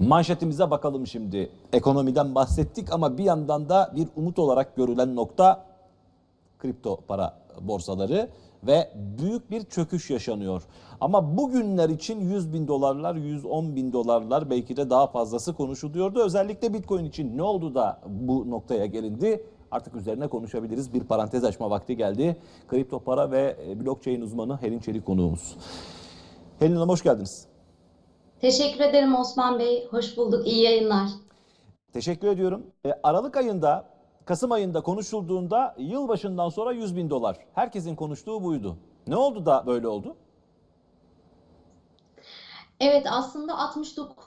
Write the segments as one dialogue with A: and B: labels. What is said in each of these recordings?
A: Manşetimize bakalım şimdi. Ekonomiden bahsettik ama bir yandan da bir umut olarak görülen nokta kripto para borsaları ve büyük bir çöküş yaşanıyor. Ama bugünler için 100 bin dolarlar, 110 bin dolarlar belki de daha fazlası konuşuluyordu. Özellikle Bitcoin için ne oldu da bu noktaya gelindi? Artık üzerine konuşabiliriz. Bir parantez açma vakti geldi. Kripto para ve e, blockchain uzmanı Helin Çelik konuğumuz. Helin Hanım hoş geldiniz.
B: Teşekkür ederim Osman Bey. Hoş bulduk. İyi yayınlar.
A: Teşekkür ediyorum. E, Aralık ayında, Kasım ayında konuşulduğunda yılbaşından sonra 100 bin dolar. Herkesin konuştuğu buydu. Ne oldu da böyle oldu?
B: Evet aslında 69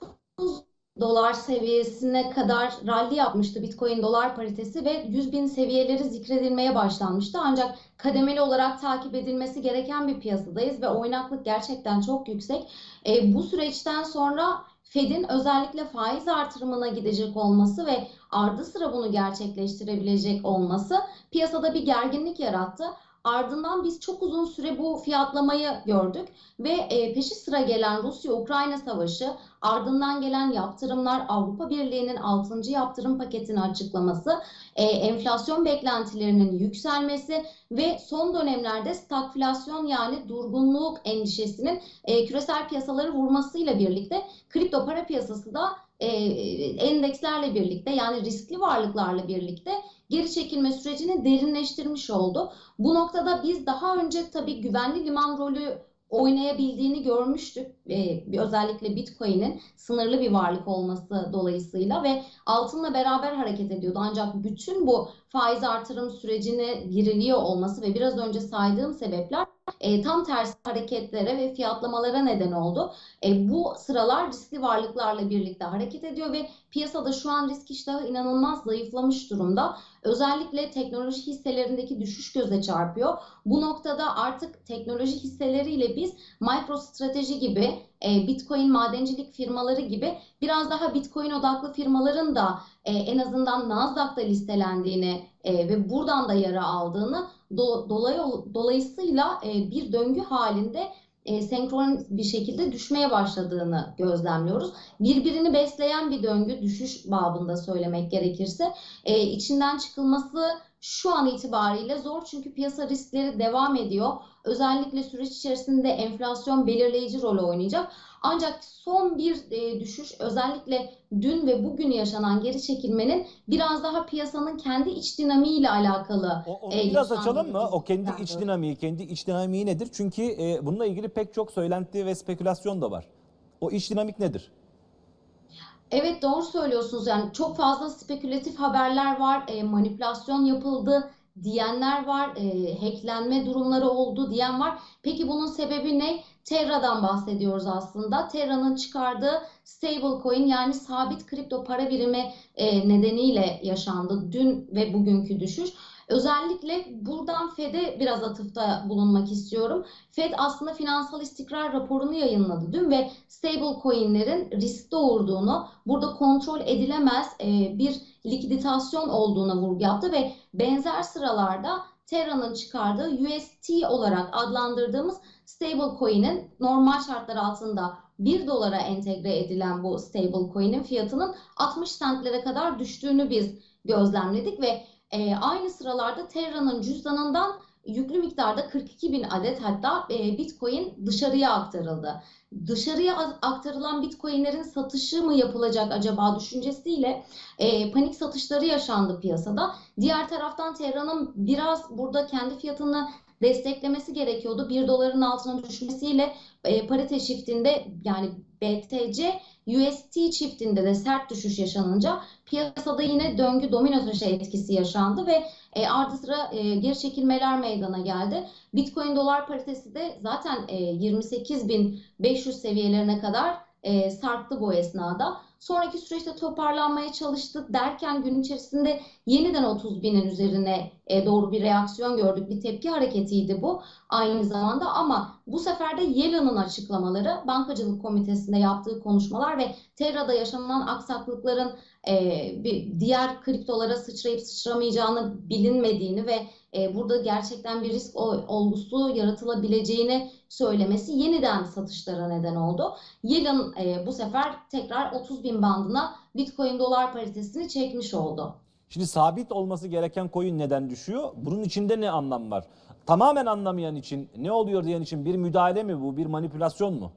B: dolar seviyesine kadar rally yapmıştı Bitcoin dolar paritesi ve 100 bin seviyeleri zikredilmeye başlanmıştı. Ancak kademeli olarak takip edilmesi gereken bir piyasadayız ve oynaklık gerçekten çok yüksek. E, bu süreçten sonra Fed'in özellikle faiz artırımına gidecek olması ve ardı sıra bunu gerçekleştirebilecek olması piyasada bir gerginlik yarattı. Ardından biz çok uzun süre bu fiyatlamayı gördük ve e, peşi sıra gelen Rusya-Ukrayna savaşı, ardından gelen yaptırımlar, Avrupa Birliği'nin 6. yaptırım paketini açıklaması, e, enflasyon beklentilerinin yükselmesi ve son dönemlerde stagflasyon yani durgunluk endişesinin e, küresel piyasaları vurmasıyla birlikte kripto para piyasası da e, endekslerle birlikte yani riskli varlıklarla birlikte geri çekilme sürecini derinleştirmiş oldu. Bu noktada biz daha önce tabii güvenli liman rolü oynayabildiğini görmüştük. Ee, özellikle Bitcoin'in sınırlı bir varlık olması dolayısıyla ve altınla beraber hareket ediyordu. Ancak bütün bu faiz artırım sürecine giriliyor olması ve biraz önce saydığım sebepler e, tam tersi hareketlere ve fiyatlamalara neden oldu. E, bu sıralar riskli varlıklarla birlikte hareket ediyor ve piyasada şu an risk iştahı inanılmaz zayıflamış durumda. Özellikle teknoloji hisselerindeki düşüş göze çarpıyor. Bu noktada artık teknoloji hisseleriyle biz MicroStrateji gibi, e, Bitcoin madencilik firmaları gibi biraz daha Bitcoin odaklı firmaların da e, en azından Nasdaq'ta listelendiğini e, ve buradan da yara aldığını do, dolay, dolayısıyla e, bir döngü halinde e, senkron bir şekilde düşmeye başladığını gözlemliyoruz. Birbirini besleyen bir döngü düşüş babında söylemek gerekirse e, içinden çıkılması şu an itibariyle zor çünkü piyasa riskleri devam ediyor. Özellikle süreç içerisinde enflasyon belirleyici rol oynayacak. Ancak son bir e, düşüş özellikle dün ve bugün yaşanan geri çekilmenin biraz daha piyasanın kendi iç dinamiğiyle alakalı.
A: O, onu
B: e,
A: biraz açalım mı? O kendi iç dinamiği, kendi iç dinamiği nedir? Çünkü e, bununla ilgili pek çok söylenti ve spekülasyon da var. O iç dinamik nedir?
B: Evet doğru söylüyorsunuz. Yani çok fazla spekülatif haberler var. E, manipülasyon yapıldı diyenler var. E, hacklenme durumları oldu diyen var. Peki bunun sebebi ne? Terra'dan bahsediyoruz aslında. Terra'nın çıkardığı stablecoin yani sabit kripto para birimi e, nedeniyle yaşandı dün ve bugünkü düşüş. Özellikle buradan Fed'e biraz atıfta bulunmak istiyorum. Fed aslında finansal istikrar raporunu yayınladı dün ve stablecoin'lerin risk doğurduğunu, burada kontrol edilemez e, bir likiditasyon olduğuna vurgu yaptı ve benzer sıralarda Terra'nın çıkardığı UST olarak adlandırdığımız stablecoin'in normal şartlar altında 1 dolara entegre edilen bu stablecoin'in fiyatının 60 centlere kadar düştüğünü biz gözlemledik ve e, aynı sıralarda Terra'nın cüzdanından yüklü miktarda 42 bin adet hatta e, Bitcoin dışarıya aktarıldı. Dışarıya aktarılan Bitcoin'lerin satışı mı yapılacak acaba düşüncesiyle e, panik satışları yaşandı piyasada. Diğer taraftan Terra'nın biraz burada kendi fiyatını desteklemesi gerekiyordu. 1 doların altına düşmesiyle e, parite shiftinde yani BTC UST çiftinde de sert düşüş yaşanınca piyasada yine döngü domino taşı etkisi yaşandı ve e, ardı sıra e, geri çekilmeler meydana geldi. Bitcoin dolar paritesi de zaten e, 28.500 seviyelerine kadar e, sarktı bu esnada. Sonraki süreçte toparlanmaya çalıştı derken gün içerisinde yeniden 30 binin üzerine e, doğru bir reaksiyon gördük. Bir tepki hareketiydi bu aynı zamanda ama bu sefer de Yellen'ın açıklamaları, Bankacılık Komitesi'nde yaptığı konuşmalar ve Terra'da yaşanan aksaklıkların e, bir diğer kriptolara sıçrayıp sıçramayacağını bilinmediğini ve e, burada gerçekten bir risk olgusu yaratılabileceğini söylemesi yeniden satışlara neden oldu. Yellen e, bu sefer tekrar 30 bin bin bandına Bitcoin dolar paritesini çekmiş oldu.
A: Şimdi sabit olması gereken coin neden düşüyor? Bunun içinde ne anlam var? Tamamen anlamayan için, ne oluyor diyen için bir müdahale mi bu, bir manipülasyon mu?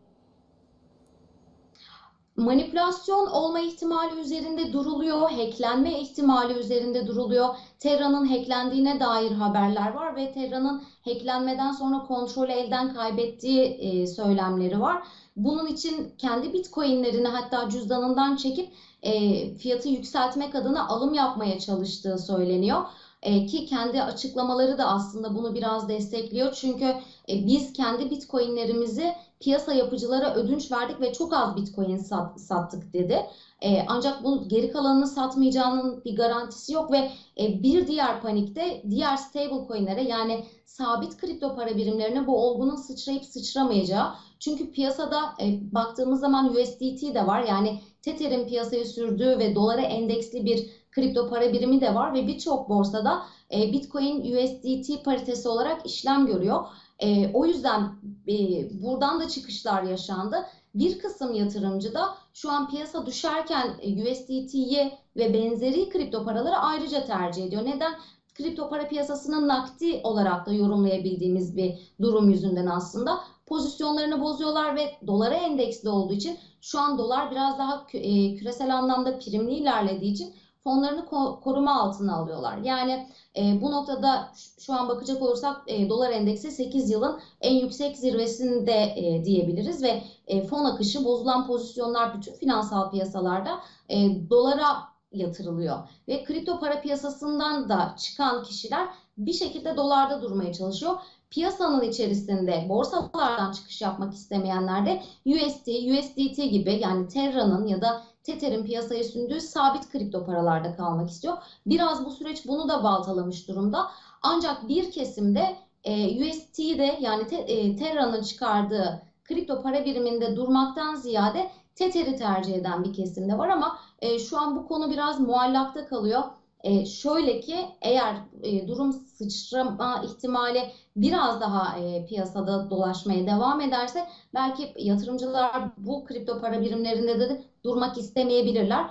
B: Manipülasyon olma ihtimali üzerinde duruluyor, hacklenme ihtimali üzerinde duruluyor. Terra'nın hacklendiğine dair haberler var ve Terra'nın hacklenmeden sonra kontrolü elden kaybettiği e, söylemleri var. Bunun için kendi Bitcoin'lerini hatta cüzdanından çekip e, fiyatı yükseltmek adına alım yapmaya çalıştığı söyleniyor. E, ki kendi açıklamaları da aslında bunu biraz destekliyor. Çünkü e, biz kendi Bitcoin'lerimizi piyasa yapıcılara ödünç verdik ve çok az Bitcoin sat, sattık dedi. E, ancak bu geri kalanını satmayacağının bir garantisi yok ve e, bir diğer panikte diğer stable coin'lere yani sabit kripto para birimlerine bu olgunun sıçrayıp sıçramayacağı. Çünkü piyasada e, baktığımız zaman USDT de var. Yani Tether'in piyasaya sürdüğü ve dolara endeksli bir kripto para birimi de var ve birçok borsada e, Bitcoin USDT paritesi olarak işlem görüyor. E, o yüzden e, buradan da çıkışlar yaşandı. Bir kısım yatırımcı da şu an piyasa düşerken e, USDT'yi ve benzeri kripto paraları ayrıca tercih ediyor. Neden? Kripto para piyasasını nakdi olarak da yorumlayabildiğimiz bir durum yüzünden aslında pozisyonlarını bozuyorlar ve dolara endeksli olduğu için şu an dolar biraz daha e, küresel anlamda primli ilerlediği için fonlarını ko- koruma altına alıyorlar. Yani e, bu noktada şu an bakacak olursak e, dolar endeksi 8 yılın en yüksek zirvesinde e, diyebiliriz ve e, fon akışı bozulan pozisyonlar bütün finansal piyasalarda e, dolara yatırılıyor ve kripto para piyasasından da çıkan kişiler bir şekilde dolarda durmaya çalışıyor. Piyasanın içerisinde borsalardan çıkış yapmak istemeyenler de USD, USDT gibi yani Terra'nın ya da Tether'in piyasaya sürdüğü sabit kripto paralarda kalmak istiyor. Biraz bu süreç bunu da baltalamış durumda. Ancak bir kesimde e, USD'de yani te, e, Terra'nın çıkardığı kripto para biriminde durmaktan ziyade Tether'i tercih eden bir kesimde var ama e, şu an bu konu biraz muallakta kalıyor. E, şöyle ki eğer e, durum sıçrama ihtimali biraz daha e, piyasada dolaşmaya devam ederse belki yatırımcılar bu kripto para birimlerinde de durmak istemeyebilirler.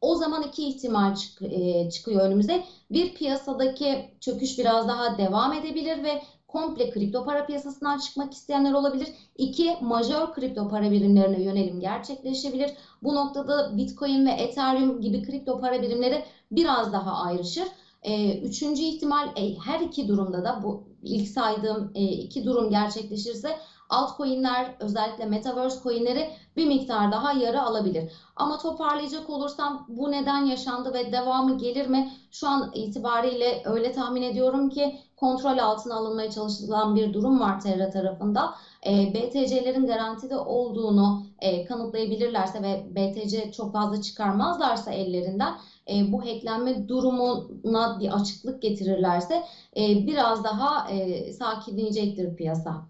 B: O zaman iki ihtimal çık- e, çıkıyor önümüze. Bir piyasadaki çöküş biraz daha devam edebilir ve komple kripto para piyasasından çıkmak isteyenler olabilir. İki, majör kripto para birimlerine yönelim gerçekleşebilir. Bu noktada Bitcoin ve Ethereum gibi kripto para birimleri biraz daha ayrışır. Ee, üçüncü ihtimal e, her iki durumda da bu ilk saydığım e, iki durum gerçekleşirse altcoin'ler özellikle metaverse coin'leri bir miktar daha yara alabilir. Ama toparlayacak olursam bu neden yaşandı ve devamı gelir mi? Şu an itibariyle öyle tahmin ediyorum ki kontrol altına alınmaya çalışılan bir durum var Terra tarafında. E, BTC'lerin garantide olduğunu e, kanıtlayabilirlerse ve BTC çok fazla çıkarmazlarsa ellerinden e, bu hacklenme durumuna bir açıklık getirirlerse e, biraz daha e, sakinleyecektir piyasa.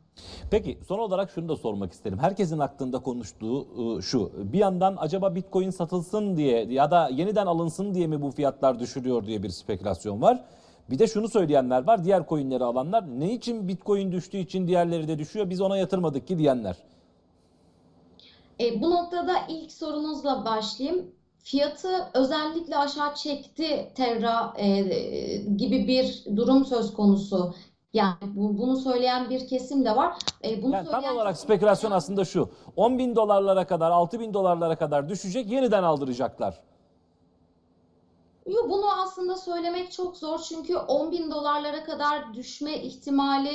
A: Peki son olarak şunu da sormak isterim. Herkesin aklında konuştuğu e, şu. Bir yandan acaba Bitcoin satılsın diye ya da yeniden alınsın diye mi bu fiyatlar düşürüyor diye bir spekülasyon var. Bir de şunu söyleyenler var. Diğer coinleri alanlar ne için Bitcoin düştüğü için diğerleri de düşüyor biz ona yatırmadık ki diyenler.
B: E, bu noktada ilk sorunuzla başlayayım. Fiyatı özellikle aşağı çekti Terra e, gibi bir durum söz konusu. Yani bu- bunu söyleyen bir kesim de var. E, bunu
A: Yani tam olarak
B: kesim-
A: spekülasyon aslında şu. 10 bin dolarlara kadar 6 bin dolarlara kadar düşecek yeniden aldıracaklar.
B: Yo, bunu aslında söylemek çok zor çünkü 10 bin dolarlara kadar düşme ihtimali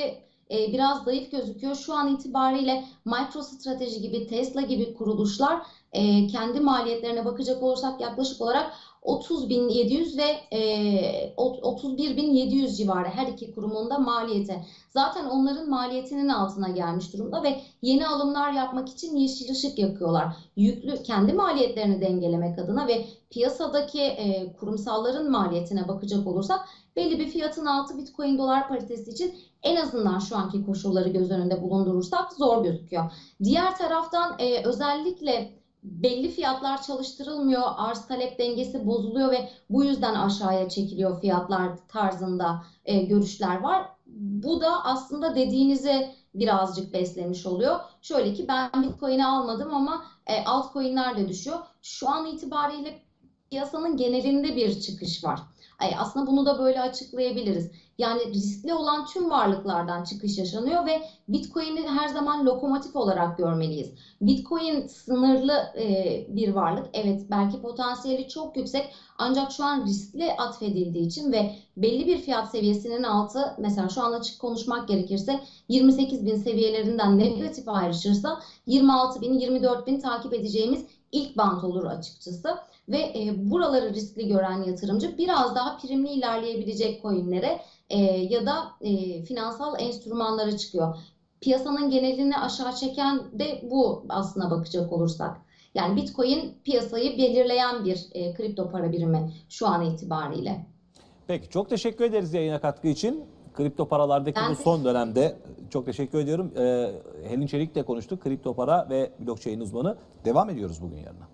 B: e, biraz zayıf gözüküyor. Şu an itibariyle MicroStrateji gibi, Tesla gibi kuruluşlar e, kendi maliyetlerine bakacak olursak yaklaşık olarak 30.700 ve e, 31.700 civarı her iki kurumun da maliyeti. Zaten onların maliyetinin altına gelmiş durumda ve yeni alımlar yapmak için yeşil ışık yakıyorlar. Yüklü kendi maliyetlerini dengelemek adına ve piyasadaki e, kurumsalların maliyetine bakacak olursak belli bir fiyatın altı Bitcoin dolar paritesi için en azından şu anki koşulları göz önünde bulundurursak zor gözüküyor. Diğer taraftan e, özellikle belli fiyatlar çalıştırılmıyor, arz talep dengesi bozuluyor ve bu yüzden aşağıya çekiliyor fiyatlar tarzında e, görüşler var. Bu da aslında dediğinize birazcık beslemiş oluyor. Şöyle ki ben Bitcoin'i almadım ama e, altcoin'ler de düşüyor. Şu an itibariyle piyasanın genelinde bir çıkış var. Aslında bunu da böyle açıklayabiliriz. Yani riskli olan tüm varlıklardan çıkış yaşanıyor ve Bitcoin'i her zaman lokomotif olarak görmeliyiz. Bitcoin sınırlı e, bir varlık. Evet belki potansiyeli çok yüksek ancak şu an riskli atfedildiği için ve belli bir fiyat seviyesinin altı mesela şu an açık konuşmak gerekirse 28 bin seviyelerinden negatif ayrışırsa 26 bin 24 bin takip edeceğimiz ilk bant olur açıkçası. Ve e, buraları riskli gören yatırımcı biraz daha primli ilerleyebilecek coinlere e, ya da e, finansal enstrümanlara çıkıyor. Piyasanın genelini aşağı çeken de bu aslına bakacak olursak. Yani Bitcoin piyasayı belirleyen bir e, kripto para birimi şu an itibariyle.
A: Peki çok teşekkür ederiz yayına katkı için. Kripto paralardaki
B: Ben
A: bu son dönemde çok teşekkür ediyorum. Ee, Helin Çelik'le konuştuk. Kripto para ve blockchain uzmanı. Devam ediyoruz bugün yarına.